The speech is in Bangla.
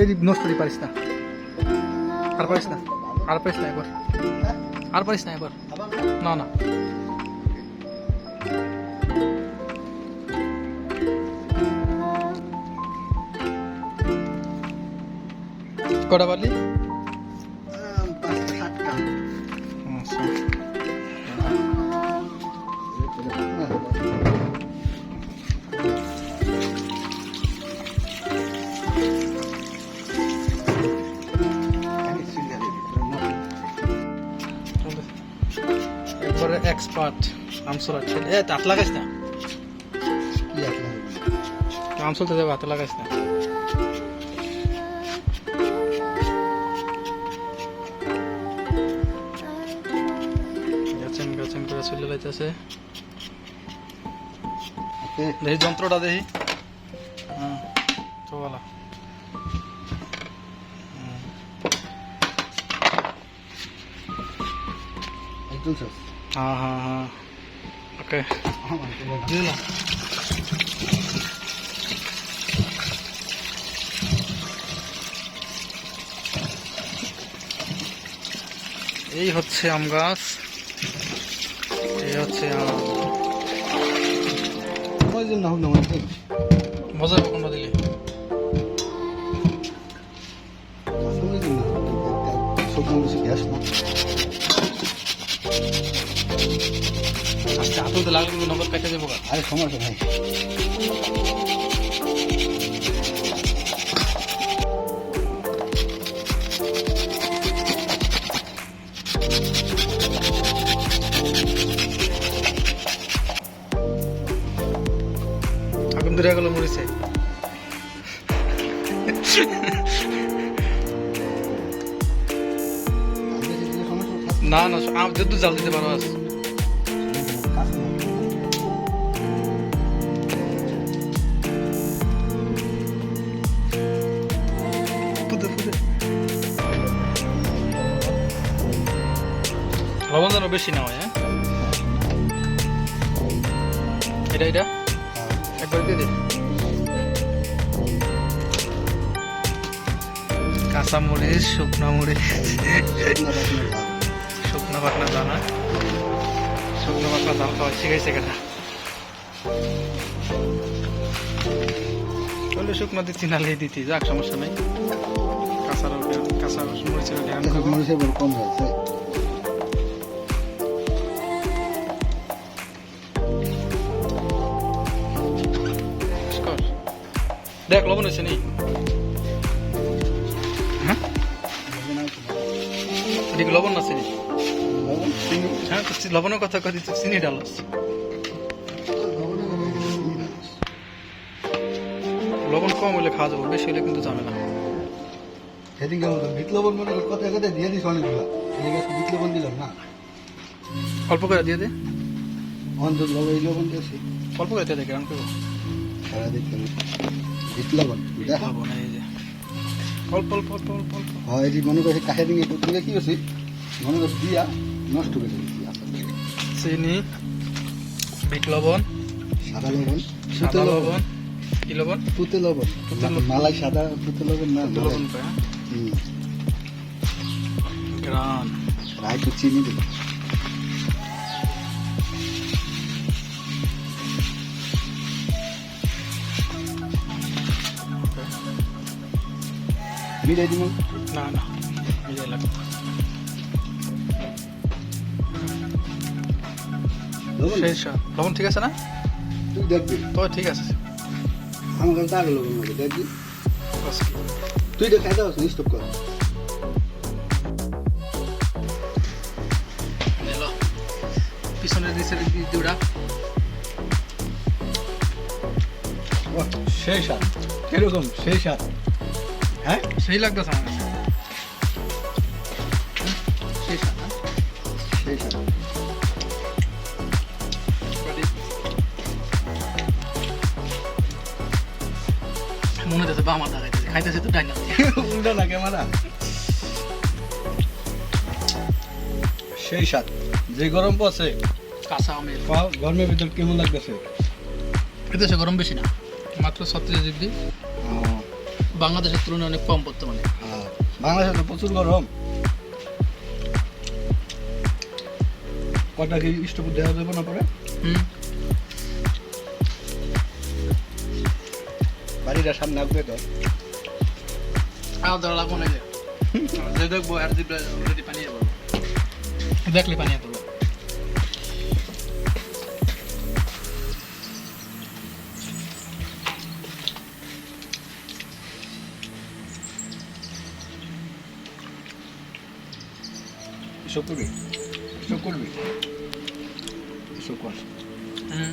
এই নষ্ট পারিস না। আর পারিস না, আর পারিস না একবার। আর পারিস না একবার। না না। কটা পারলি? আচ্ছা। এক্সপার্ট আমসল আছে এ হাত লাগাইস না। আমসল তো যাবে হাতে লাগাইস না। গেছেন গেছেন করে চলে লাইতেছে দেখি যন্ত্রটা দেখি। হ্যাঁ চলা হ্যাঁ হ্যাঁ ওকে দিলাম এই হচ্ছে আম গাছ। এই হচ্ছে আম। মজা কখনো দিলে? আজকে হাতুতে লাগলে কিন্তু নগদ কেটে দেবো। আরে সমস্যা নাই আগুন ধরে গেল না না আম যেহেতু জাল দিতে পারো ফুদে লবণ যেন বেশি না হয় হ্যাঁ? এটা এটা? একবার দিয়ে দে। কাঁচা মরিচ। শুকনো মরিচ শুকনো পাতলা দানা। শুকনো পাতলা দাল খাওয়া শিখাইছে কেটা। বললে শুকনো দিচ্ছি নালে দিতি যাক সমস্যা নেই। কাঁচা কাঁচা মরিচের বড় কম হয়েছে। দেখ লবণ হয়েছে নি? এদিকে লবণ আছে নি হ্যাঁ তো লবণের কথা কথা তুই চিনি ডালস লবণ কম হলে খাওয়া যাব বেশি হলে কিন্তু সেদিনকে মতো বিট লবণ মনে কর কথা কথা দিয়ে দিস অনেকগুলো। গাছ বিট লবণ দিলাম না। অল্প করে দিয়ে দে। অন্তত লবণ এই লবণ দিয়েছি। অল্প করে দিয়ে দে কেমন করব। সারা দেখতে বিট লবণ। দেখ। এই যে। অল্প অল্প অল্প হয় যে মনে করছে কাছে দিকে দিলে কি হচ্ছে মনে করছে দিয়া নষ্ট করে দিচ্ছি চিনি বিট লবণ সাদা লবণ সাদা লবণ। লবণ। কি লবণ? পুতে লবণ। মালাই সাদা পুতে লবণ না লবণ কয় হ্যাঁ? গ্রান চিনি দিল মিলাই দিব না না মিলিয়ে লাগবে লবণ? ঠিক আছে না? তুই দেখবি। তবে ঠিক আছে। আমার কাছে আগে লবণ হবে দেখবি? বাস। তুই তো খাই দাও স্টপ কর। পিছনের দিক বাহ, সেই স্বাদ। কীরকম সেই স্বাদ? হ্যাঁ? সেই লাগতেছে আমার কাছে। সেই? সেই মনে হচ্ছে বামা দাঁড়াইতেছে খাইতেছে তো ডাইনা উল্টা না ক্যামেরা সেই স্বাদ যে গরম পড়ছে কাঁচা আমের। গরমের ভিতর কেমন লাগতেছে? এদেশে গরম বেশি না মাত্র ছত্রিশ ডিগ্রি। বাংলাদেশের তুলনায় অনেক কম বর্তমানে। হ্যাঁ বাংলাদেশে তো প্রচুর গরম। কটা কি স্টোভ দেওয়া যাবে না পরে? হুম। বাড়িটা সামনে আসবে তো। আর ধরা লাগবো না যে দেখব আর পানিয়ে পড়ব দেখলে পানিয়ে পড়ব এসব করবি এসব করবি এসব কর হুম